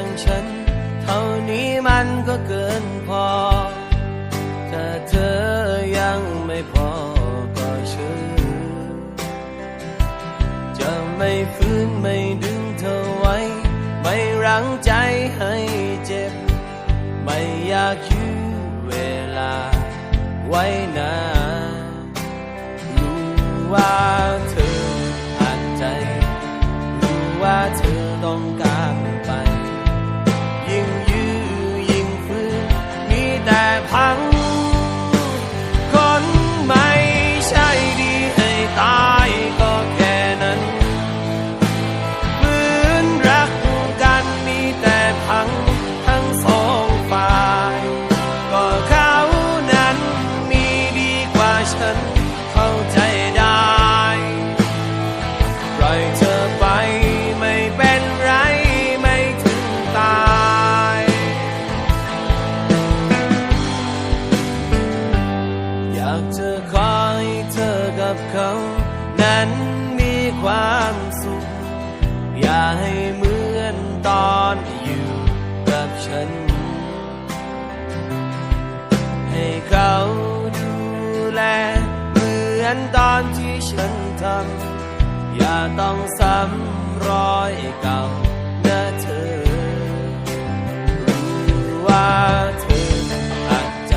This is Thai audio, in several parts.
อย่างฉัน เท่านี้มันก็เกินพอ ถ้าเธอยังไม่พอก็เชื่อจะไม่ฟื้นไม่ดึงเธอไว้ ไม่รั้งใจให้เจ็บ ไม่อยากยื้อเวลาไว้นานรู้ว่า แต่พังากจะขอให้เธอกับเขา นั้นมีความสุข อย่าให้เหมือนตอนอยู่กับฉัน ให้เขาดูแล เหมือนตอนที่ฉันทำ อย่าต้องซ้ำรอยเก่านะเธอ รู้ว่าเธออัดใจ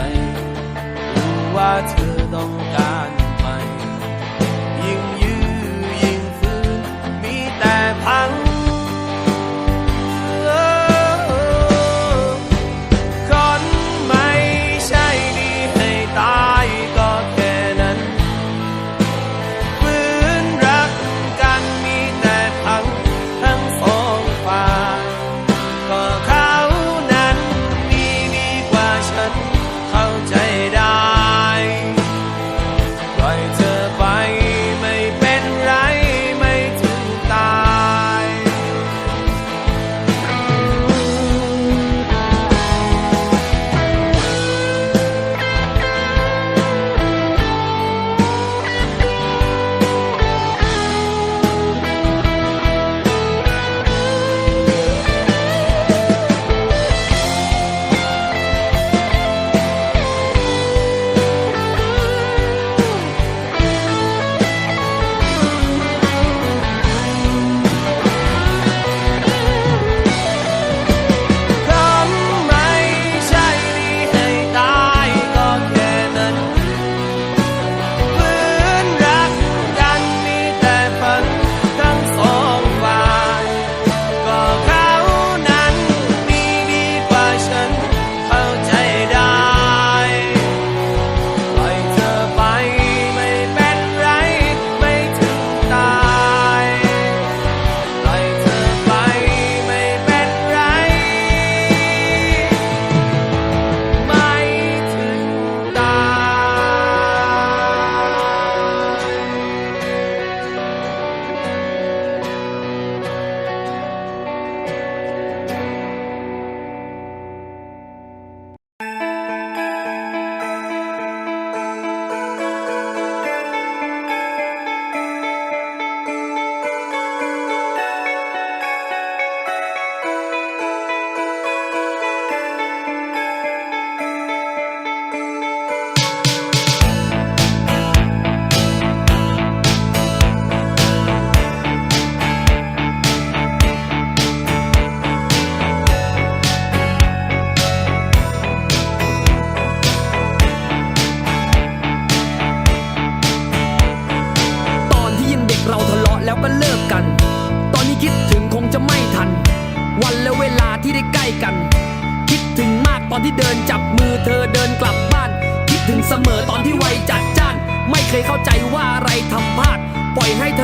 รู้ว่าเธอ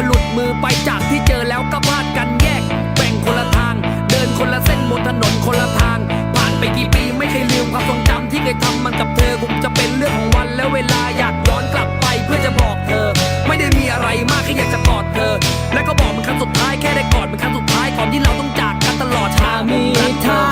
หลุดมือไปจากที่เจอแล้วก็พลาดกันแยกแบ่งคนละทาง เดินคนละเส้นบนถนนคนละทาง ผ่านไปกี่ปีไม่เคยลืมความทรงจำที่เคยทำมันกับเธอคงจะเป็นเรื่องของวันและเวลาอยากย้อนกลับไปเพื่อจะบอกเธอ ไม่ได้มีอะไรมากแค่อยากจะกอดเธอ และก็บอกมันครั้งสุดท้ายแค่ได้กอดมันครั้งสุดท้ายก่อนที่เราต้องจากกันตลอดชามีทาง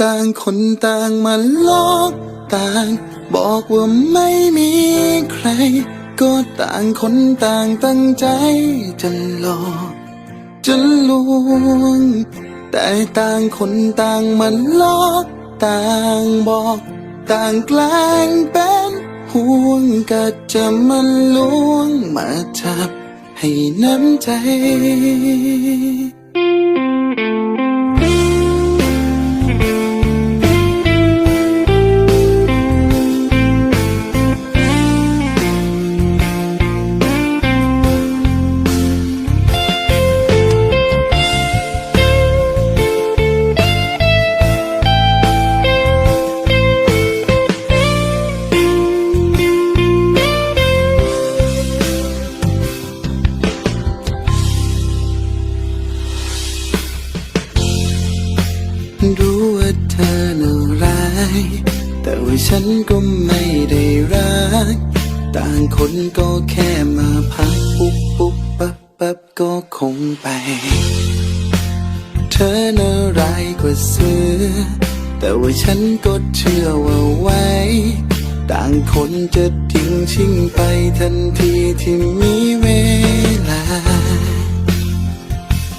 ต่างคนต่างมาโลกต่าง บอกว่าไม่มีใคร ก็ต่างคนต่างตั้งใจจะหลอกจะลวง แต่ต่างคนต่างมาโลกต่างบอก ต่างกลางเป็นห่วงก็จะมาลวงมาจับให้น้ำใจันก็ไม่ได้รัก ต่างคนก็แค่มาพักปุ๊บปุ๊บปั๊บปั๊บก็คงไป เธอน่ารายกว่าเสือ แต่ว่าฉันก็เชื่อว่าไว้ ต่างคนจะทิ้งชิงไปทันทีที่มีเวลา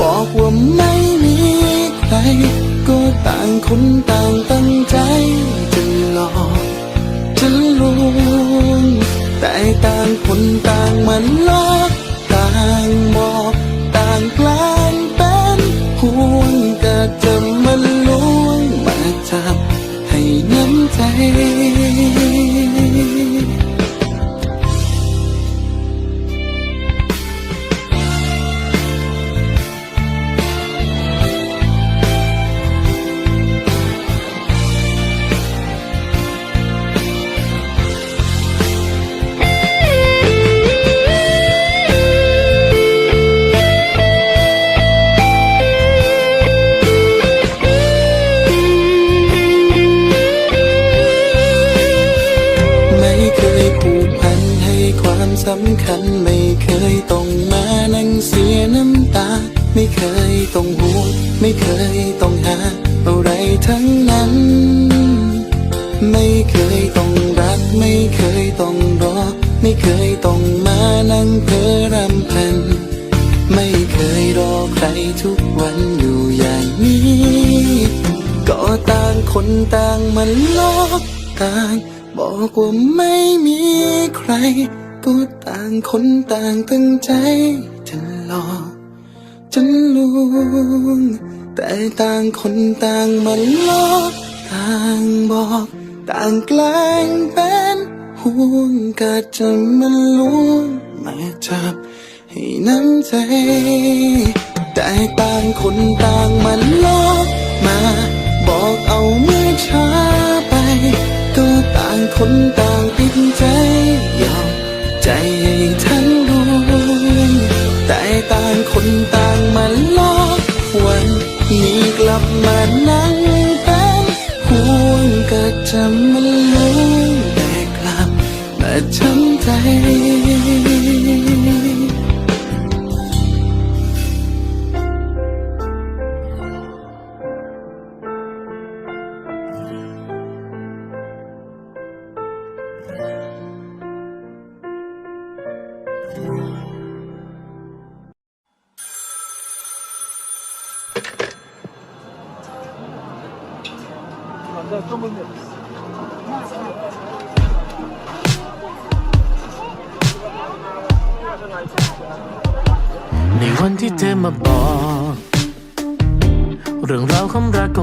บอกว่าไม่มีใครก็ต่างคนต่างตั้งใจจะหลอกจะลวงแต่ต่างคนต่างมันลอกต่างบอกต่างกลางเป็นห่วงก็จะมาลวงมาจับให้น้ำใจ ยต้องมานั่งเพ้อรำพัน ไม่เคยรอใครทุกวันอยู่อย่างนี้ ก็ต่างคนต่างมันลอกต่าง บอกว่าไม่มีใคร ก็ต่างคนต่างตั้งใจจะหลอกจะลวงแต่ต่างคนต่างมันลอกต่างบอก ต่างแกล้งเป็น วงก็จะมันลวงมาจับให้น้ำใจ แต่ต่างคนต่างมันลอกมา บอกเอาเมื่อช้าไป ก็ต่างคนต่างปิดใจยอมใจให้ท่านรู้แต่ต่างคนต่างมันลอกวันนี้กลับมานั่งเป็นห่วงก็จะมันลับ มาช้ำใจใน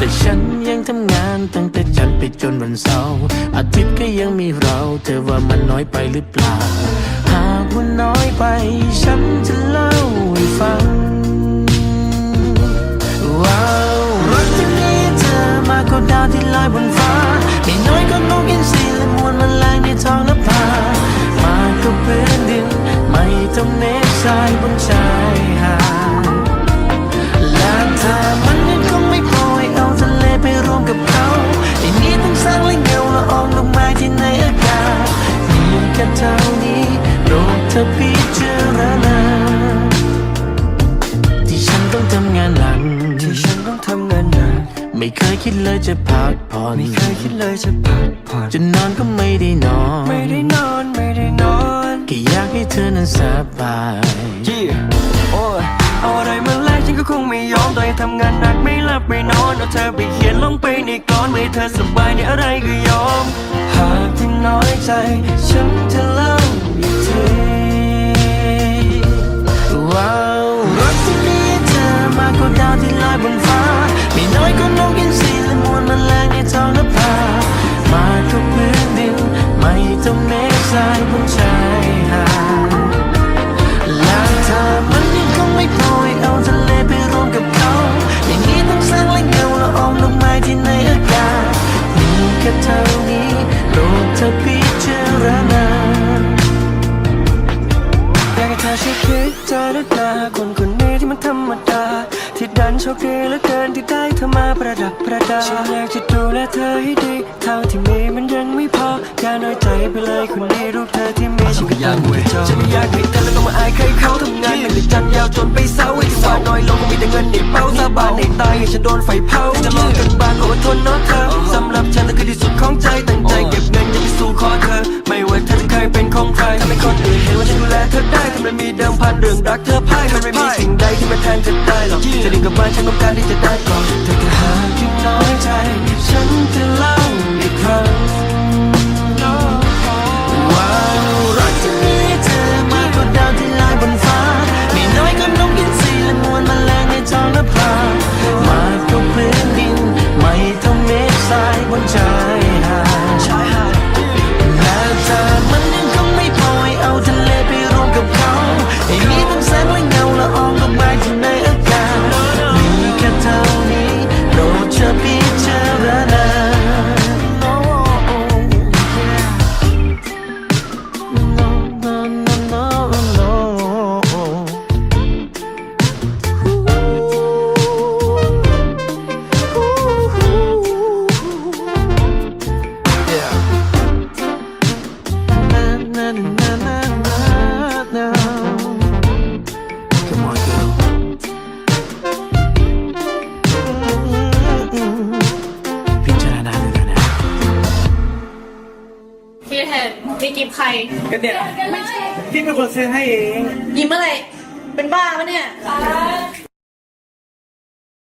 แต่ฉันยังทำงานตั้งแต่จันทร์ไปจนวันเสาร์อาทิตย์ก็ยังมีเรา เธอว่ามันน้อยไปหรือเปล่า หากว่าน้อยไป ฉันจะเล่ ที่ฉันต้องทำงานหนักไม่เคยคิดเลยจะพักผ่อนไม่เคยคิดเลยจะพักผ่อนจะนอนก็ไม่ได้นอน ไม่ได้นอนไม่ได้นอนแค่อยากให้เธอนั้นสบายยี่โอ้ยเอาอะไรมาแลกฉันก็คงไม่ยอมต่อให้ทำงานหนักไม่หลับไม่นอนเอาเธอไปเขียนลงไปในกลอนไม่ให้เธอสบายในอะไรก็ยอมหากที่น้อยใจฉันจะเล่าอีกทีว้าวรักที่มีเธ อมากกว่าดาวที่ล พออย่าน้อยใจไปเลยคนนี้รูปเธอที่มีฉันก็ตั้งใจจอฉันไม่อยากให้เธอแล้วต้องมาอายใครเขาทำงานหนักแต่จันยาวจนไปเศร้าไอ้ที่ว่าน้อยลงก็มีแต่เงินในเป้าสาบานในตายอย่าจะโดนไฟเผาจะลองกันบ้านอดทนนะเธอสำหรับฉันนั่นคือที่สุดของใจตั้งใจเก็บเงินจะไปสู่ขอเธอ ไม่ว่าเธอจะเคยเป็นของใครทำให้คนอื่นเห็นว่าฉันดูแลเธอได้ทำไมมีเดิมพันเรื่องรักเธอพ่ายมันไม่มีสิ่งใดที่มาแทนเธอได้หรอกจะดิ่งกับบ้านฉันต้องการที่จะได้ก่อนแต่ถ้าหากยังน้อยใจฉันจะเล่า